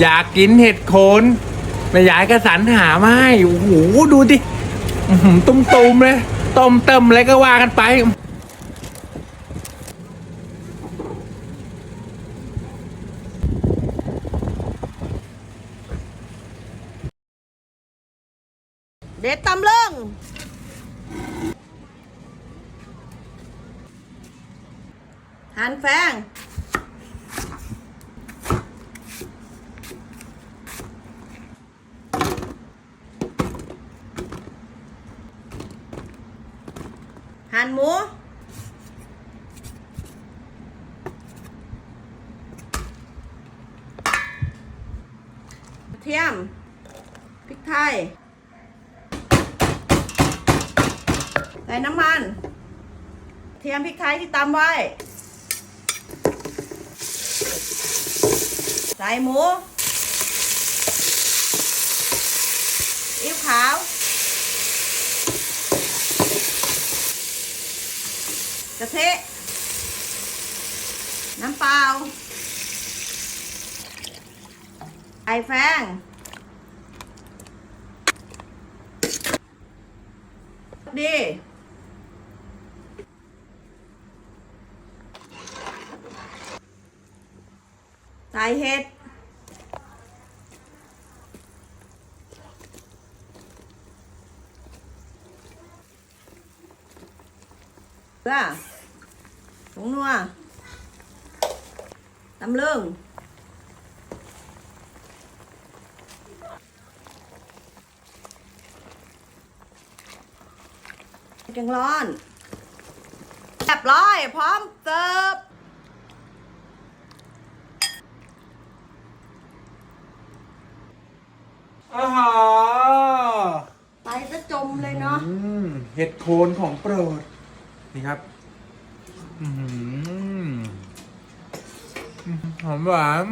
อยากกินเห็ดโคนแม่ยายก็สรรหามาให้โอ้โหดูดิอื้อหือตุ้มๆเลยต้มเติมอะไรก็ว่ากันไป เด็ดตำเลิงหันแฟง หั่นหมู เทียม พริกไทย ใส่น้ำมัน เทียมพริกไทยที่ตำไว้ ใส่หมูอิ๊วขาว กะเทะน้ำเปล่า ไอแฟงดีใส่เห็ดเกลือ ผงนัวตำลึงจังร้อนเรียบร้อย พร้อมเสิร์ฟอาหาไปจะจมเลยเนาะ อืมเห็ดโคนของโปรด นี่ครับอืม หอมหวาน